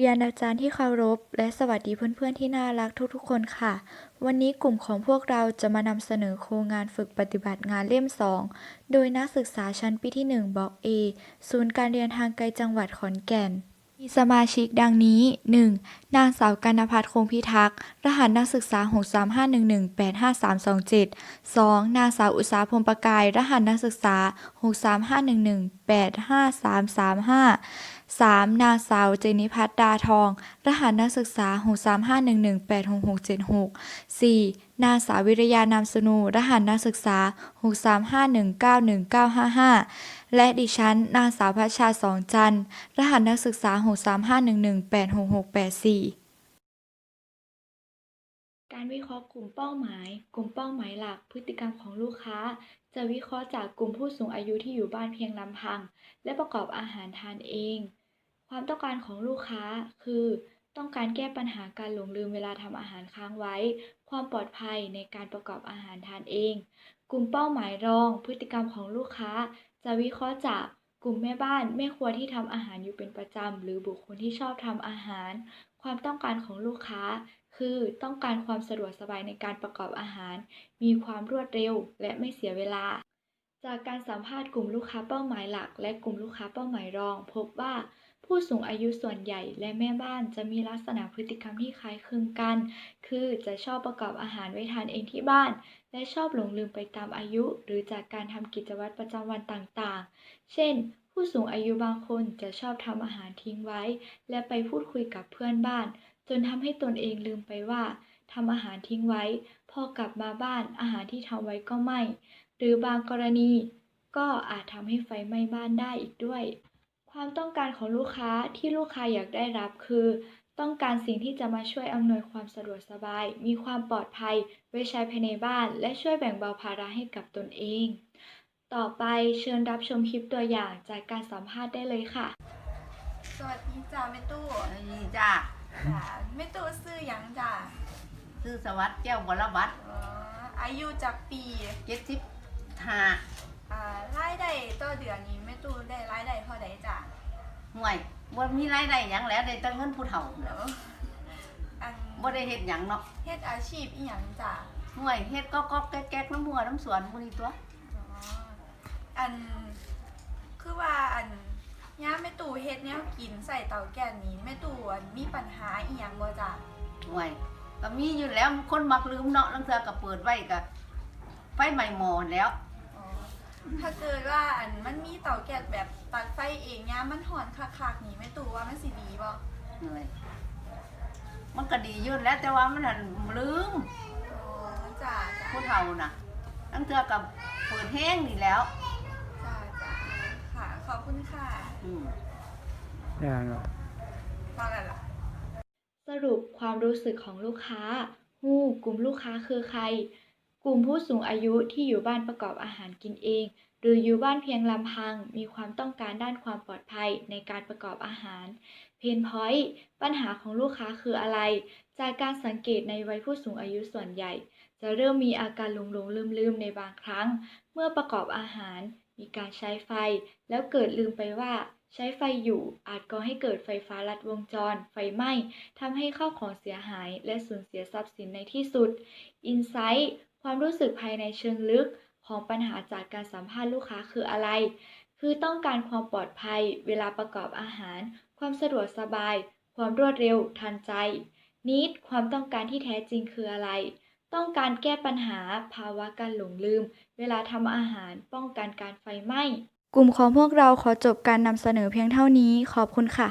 เรียนอาจารย์ที่เคารพ และสวัสดีเพื่อนๆที่น่ารักทุกๆ คนค่ะ วันนี้กลุ่มของพวกเราจะมานำเสนอโครงงานฝึกปฏิบัติงานเล่ม 2 โดยนักศึกษาชั้นปีที่ 1บล็อก A ศูนย์การเรียนทางไกลจังหวัดขอนแก่น มีสมาชิกดังนี้ 1. นางสาวกนพัฒน์คงพิทักษ์ รหัสนักศึกษา 63511853272นางสาวอุษาพรมประกาย รหัสนักศึกษา 63511853335 3. นางสาวเจนิพัฒดาทอง รหัสนักศึกษา 63511-86676 4. นางสาววิริยานามสนู รหัสนักศึกษา 635191955 และดิฉัน นางสาวพัชชาสองจันทร์ รหัสนักศึกษา 63511866684 การวิเคราะห์กลุ่มเป้าหมาย กลุ่มเป้าหมายหลัก พฤติกรรมของลูกค้า จะวิเคราะห์จากกลุ่มผู้สูงอายุที่อยู่บ้านเพียงลำพัง และประกอบอาหารทานเอง ความต้องการของลูกค้าคือ ต้องการแก้ปัญหาการหลงลืมเวลาทำอาหารค้างไว้ ความปลอดภัยในการประกอบอาหารทานเอง กลุ่มเป้าหมายรอง พฤติกรรมของลูกค้า จะวิเคราะห์จากกลุ่มแม่บ้านแม่ครัวที่ทำอาหารอยู่เป็นประจำหรือบุคคลที่ชอบทำอาหาร ความต้องการของลูกค้า คือต้องการความสะดวกสบายในการประกอบอาหาร มีความรวดเร็วและไม่เสียเวลา จากการสัมภาษณ์กลุ่มลูกค้าเป้าหมายหลัก และกลุ่มลูกค้าเป้าหมายรอง พบว่าผู้สูงอายุส่วนใหญ่และแม่บ้านจะมีลักษณะพฤติกรรมที่คล้ายคลึงกัน คือจะชอบประกอบอาหารไว้ทานเองที่บ้าน และชอบหลงลืมไปตามอายุ หรือจากการทำกิจวัตรประจำวันต่างๆ เช่น ผู้สูงอายุบางคนจะชอบทำอาหารทิ้งไว้ และไปพูดคุยกับเพื่อนบ้าน จนทำให้ตนเองลืมไปว่าทำอาหารทิ้งไว้ พอกลับมาบ้านอาหารที่ทำไว้ก็ไหม้หรือบางกรณีก็อาจทำให้ไฟไหม้บ้านได้อีกด้วย ความต้องการของลูกค้าที่ลูกค้าอยากได้รับคือ ต้องการสิ่งที่จะมาช่วยอำนวยความสะดวกสบาย มีความปลอดภัย ไว้ใช้ภายในบ้าน และช่วยแบ่งเบาภาระให้กับตนเอง ต่อไปเชิญรับชมคลิปตัวอย่างจากการสัมภาษณ์ได้เลยค่ะ สวัสดีจ้าแม่ตู้นี่จ้าจ้าแม่ตู้ซื้อหยังจ้าชื่อสวัสดิ์แก้วบรบัตอ๋ออายุจากปีเจ็ดสิบห้าอ่ารายได้ต่อเดือนนี้แม่ตู้ได้รายได้เท่าใดจ้าห่วยบ่มีรายได้หยังแล้วได้แต่เงินผู้เฒ่าเดี๋ยวอันบ่ได้เฮ็ดหยังเนาะเฮ็ดอาชีพอีหยังจ้าห่วยเฮ็ดก็ก็แก๊กๆน้ำหัวน้ำสวนมื้อนี้ตัว อ๋ออัน คือว่าอันย่ามแม่ตู้เฮ็ดแนวกินใส่เตาแก๊สนี้แม่ตู้อันมีปัญหาอีหยังบ่จ้าห่วยก็มีอยู่แล้วคนมักลืมเนาะลังเทื่อก็เปิดไว้ก็ไฟไหม้หม้อแล้ว อ๋อถ้าเกิดว่าอันมันมีเตาแก๊สแบบตัดไฟเองย่ามมันหอนคักๆนี่แม่ตู้ว่ามันสิดีบ่เหนื่อยมันก็ดีอยู่แล้วแต่ว่ามันหั่นลืมอ๋อจ้าจ้าผู้เฒ่าน่ะลังเทื่อก็เปิดแห้งนี่แล้วจ้าจ้าค่ะ ขอบคุณค่ะอืมอย่างเนาะฟังอะไรล่ะสรุปความรู้สึกของลูกค้าฮู้กลุ่มลูกค้าคือใคร กลุ่มผู้สูงอายุที่อยู่บ้านประกอบอาหารกินเอง หรืออยู่บ้านเพียงลำพัง มีความต้องการด้านความปลอดภัยในการประกอบอาหาร เพนพอยต์ปัญหาของลูกค้าคืออะไร จากการสังเกตในวัยผู้สูงอายุส่วนใหญ่ จะเริ่มมีอาการหลงหลงลืมลืมๆในบางครั้ง เมื่อประกอบอาหาร มีการใช้ไฟ แล้วเกิดลืมไปว่า ใช้ไฟอยู่อาจก่อให้เกิดไฟฟ้าลัดวงจร ไฟไหม้ทำให้ข้าวของเสียหายและสูญเสียทรัพย์สินในที่สุดอินไซต์ความรู้สึกภายในเชิงลึกของปัญหาจากการสัมภาษณ์ลูกค้าคืออะไร คือต้องการความปลอดภัย เวลาประกอบอาหาร ความสะดวกสบาย ความรวดเร็ว ทันใจนิดความต้องการที่แท้จริงคืออะไร ต้องการแก้ปัญหาภาวะการหลงลืม เวลาทำอาหารป้องกันการไฟไหม้ กลุ่มของพวกเราขอจบการนำเสนอเพียงเท่านี้ ขอบคุณค่ะ